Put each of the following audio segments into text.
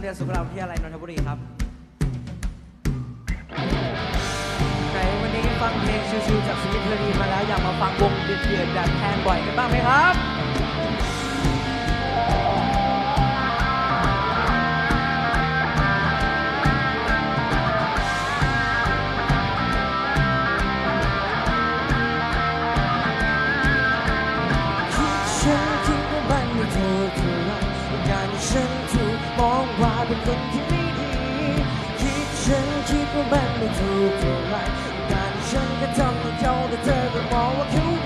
เรียนสุขราพี่อะไรนนทบุรีครับใครวันนี้ฟังเพลงชิวๆจากสมิธเทอรีมาแล้วอยากมาฟังวงเดือดๆแบบแทนบ่อยกันบ้างไหมครับฉันคิดว่ามันไม่ถูกเท่าไรการฉันถูก มองว่าเป็นคนที่ไม่ดี คิดฉันคิดว่ามันไม่ถูกเท่าไรการฉันก็ทำให้เขาและเธอก็มองว่าเขา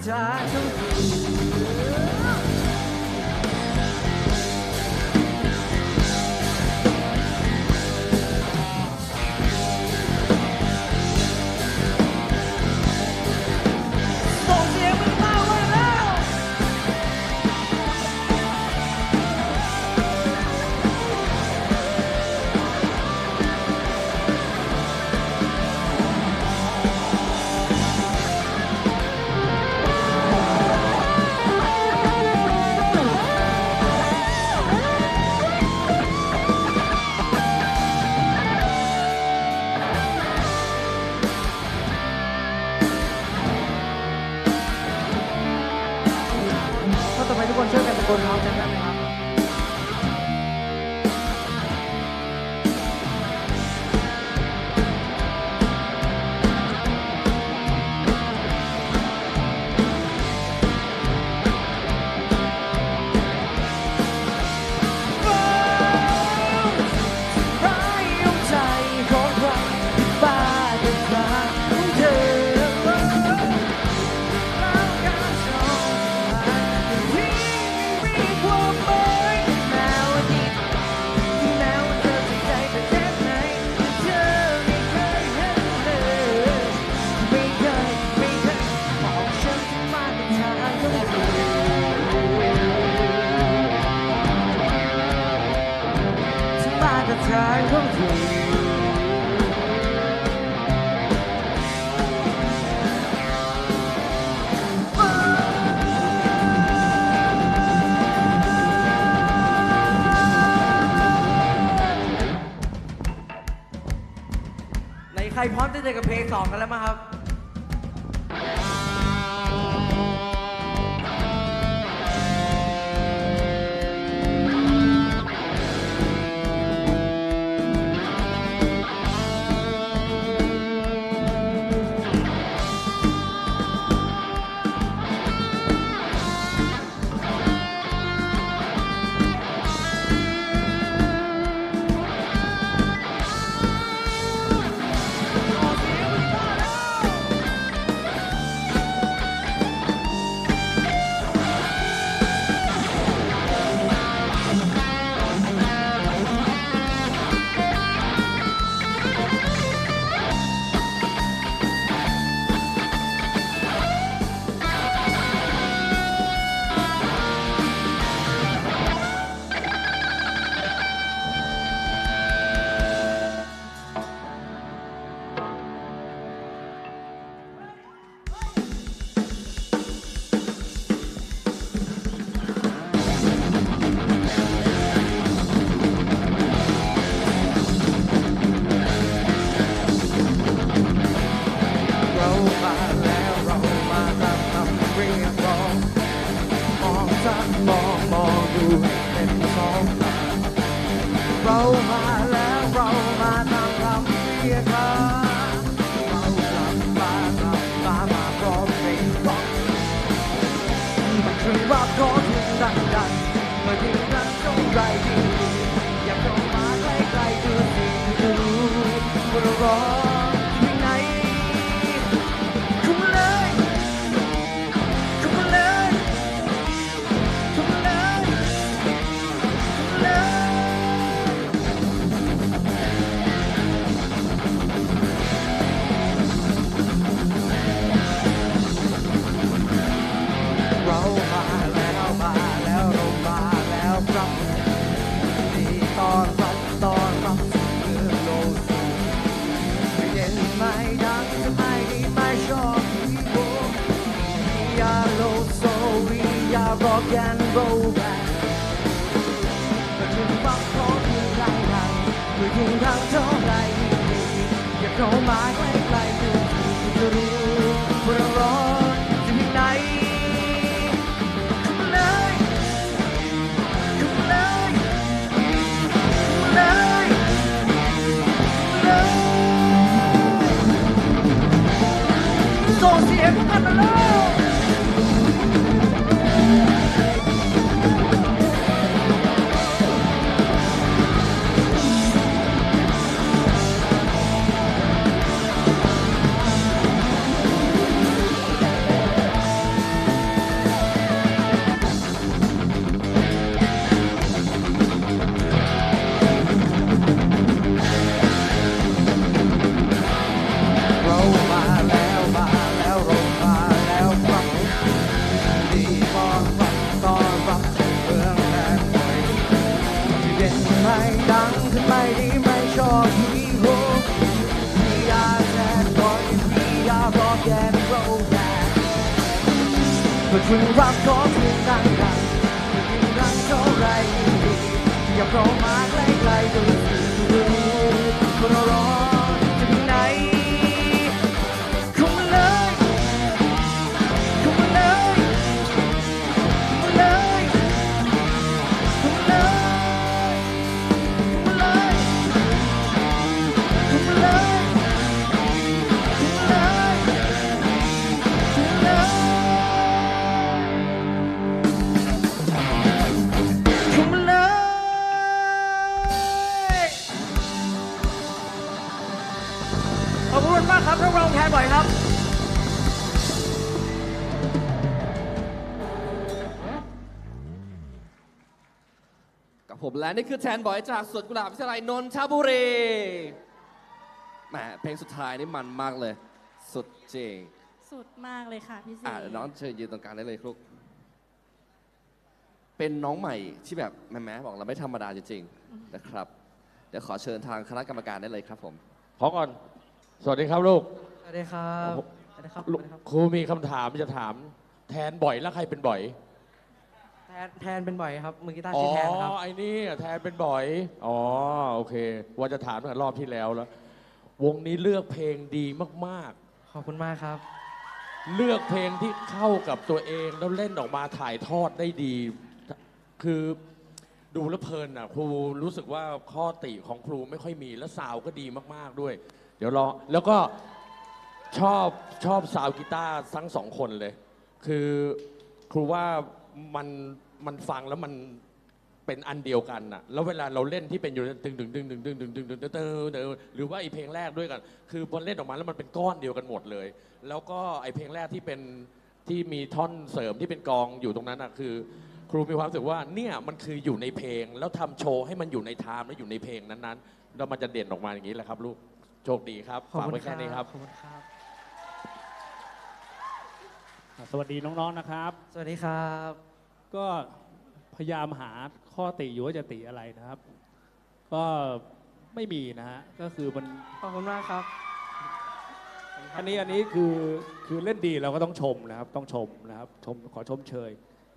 在等你。 ถ้าต่อไปทุกคนช่วยกันตะโกนพร้อมกันได้ไหมครับ ใครพร้อมจะเจอกับเพลงสองกันแล้วมั้งครับ rock and roll band แต่ถึงควาขอเพียงไรนั้นเมื่อยงรักเท่าไรยิ่อย่าเข้ามาใกล้ๆดูที่จะรู้ว่าเราร้อนที่ไหนเลยเลยเลยส่งเสียงกันมาเล get a roll back. Between rock calls, midnight between rock calls, right here, you're อบคุณมากครับนักร้องแทนบ่อยครับ กับผมและนี่คือแทนบอยจากสวนกุหลาบวิทยาลัยนนทบุรีแหมเพลงสุดท้ายนี่มันมากเลย สุดจริงสุดมากเลยค่ะพี่ซีอะเดี๋ยวน้องเชิญยืนตรงกลางได้เลยครุก เป็นน้องใหม่ที่แบบแม่แม่บอกเราไม่ธรรมดาจริงๆนะครับ เดี๋ยวขอเชิญทางคณะกรรมการได้เลยครับผม ขอก่อน สวัสดีครับลูก สวัสดีครับ สวัสดีครับสลูวักสดีครับ ครูมีคำถามจะถาม แทนบ่อยแล้วใครเป็นบ่อย แทนแทนเป็นบ่อยครับ มือกีตาร์อ๋อชื่อแทนครับ ไอ้นี่แทนเป็นบ่อย อ๋อ โอเค ว่าจะถามตั้งแต่รอบที่แล้วแล้ว วงนี้เลือกเพลงดีมากขอบคุณมากครับ ๆ เลือกเพลงที่เข้ากับตัวเองแล้วเล่นออกมาถ่ายทอดได้ดี คือดูแล้วเพลินอะ ครูรู้สึกว่าข้อติของครูไม่ค่อยมีแล้วสาวก็ดีมากๆด้วย เดี๋ยวรอแล้วก็ชอบชอบสาวกีตาร์ทั้งสองคนเลย คือครูว่ามันมันฟังแล้วมันเป็นอันเดียวกันน่ะแล้วเวลาเราเล่นที่เป็นอยู่ดึงดึงดึงดึงดึงดึงดึงดึงดึงหรือว่าไอเพลงแรกด้วยกัน คือพอเล่นออกมาแล้วมันเป็นก้อนเดียวกันหมดเลย แล้วก็ไอเพลงแรกที่เป็นที่มีท่อนเสริมที่เป็นกองอยู่ตรงนั้นอะคือ ครูมีความรู้สึกว่าเนี่ยมันคืออยู่ในเพลง แล้วทำโชว์ให้มันอยู่ในไทม์แล้วอยู่ในเพลงนั้นๆแล้วมันจะเด่นออกมาอย่างนี้แหละครับลูก โชคดีครับขอบฝากคุณไว้แค่นี้ครับ ขอบคุณครับ สวัสดีน้องๆนะครับ สวัสดีครับ ก็พยายามหาข้อติอยู่ว่าจะติอะไรนะครับ ก็ไม่มีนะฮะก็คือมันขอบคุณมากครับ อันนี้อันนี้คือคือเล่นดีเราก็ต้องชมนะครับ ต้องชมนะครับชมขอชมเชย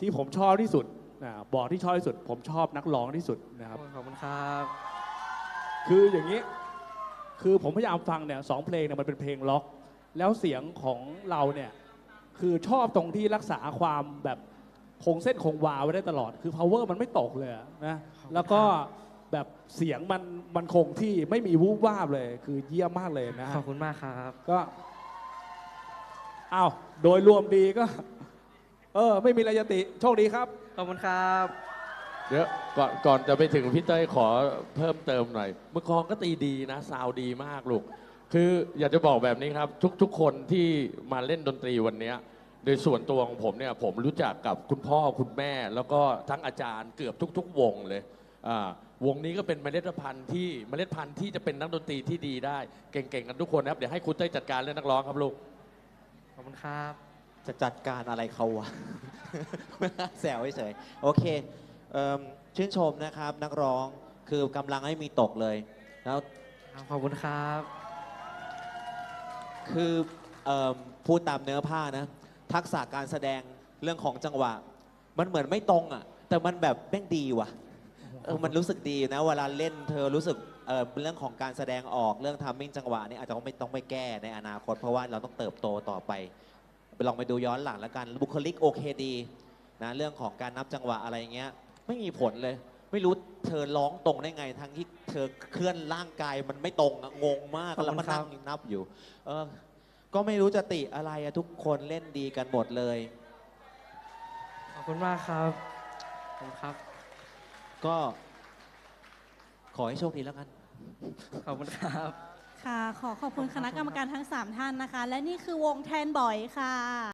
ที่ผมชอบที่สุดนะบอกที่ชอบที่สุด ผมชอบนักร้องที่สุดนะครับ ขอบคุณครับ คืออย่างนี้ คือผมพยายามฟังเนี่ยสองเพลงเนี่ยมันเป็นเพลงล็อก แล้วเสียงของเราเนี่ยคือชอบตรงที่รักษาความแบบคงเส้นคงวาไว้ได้ตลอด คือ power มันไม่ตกเลยอะนะแล้วก็แบบเสียงมันมันคงที่ไม่มีวูบวาบเลย คือเยี่ยมมากเลยนะขฮะอบคุณมากครับก็อ้าวโดยรวมดีก็ เออ ไม่มีอะไรจะติโชคดีครับ ขอบคุณครับ เดี๋ยวก่อนก่อนจะไปถึงพี่เต้ยขอเพิ่มเติมหน่อยเมื่อคองก็ตีดีนะซาวดีมากลูก คืออยากจะบอกแบบนี้ครับ ทุกทุกคนที่มาเล่นดนตรีวันเนี้ยโดยส่วนตัวของผมเนี่ยผมรู้จักกับคุณพ่อคุณแม่ แล้วก็ทั้งอาจารย์เกือบทุก ๆ วงเลยอ่าวงนี้ก็เป็นเมล็ดพันธุ์ที่เมล็ดพันธุ์ที่จะเป็นนักดนตรีที่ดีได้ เก่งๆกันทุกคนนะครับเดี๋ยวให้คุณเต้ยจัดการเรื่องนักร้องครับลูกขอบคุณครับ จะจัดการอะไรเขาวะ แซวเฉยๆโอเค เอิ่มชื่นชมนะครับนักร้องคือกำลังไม่มีตกเลย แล้วขอบคุณครับ คือเอิ่มพูดตามเนื้อผ้านะ ทักษะการแสดงเรื่องของจังหวะ มันเหมือนไม่ตรงอะ แต่มันแบบแม่งดีว่ะเออมันรู้สึกดีนะ เวลาเล่นเธอรู้สึกเออเรื่องของการแสดงออกเรื่องทามมิ่งจังหวะนี่อาจจะต้องไม่ต้องไปแก้ในอนาคต เพราะว่าเราต้องเติบโตต่อไปไปลองไปดูย้อนหลังแล้วกันบุคลิกโอเคดีนะเรื่องของการนับจังหวะอะไรเงี้ย ไม่มีผลเลย ไม่รู้เธอร้องตรงได้ไง ทั้งที่เธอเคลื่อนร่างกายมันไม่ตรงอะงงมากขอบคุณแล้วมานั่คงรับ นับอยู่ เออ ก็ไม่รู้จะติอะไรอะทุกคนเล่นดีกันหมดเลย ขอบคุณมากครับขอบคุณครับ ก็ขอให้โชคดีแล้วกัน ขอบคุณครับ ค่ะ ขอขอบคุณคณะกรรมการทั้ง 3 ท่านนะคะ และนี่คือวงแทนบอยค่ะ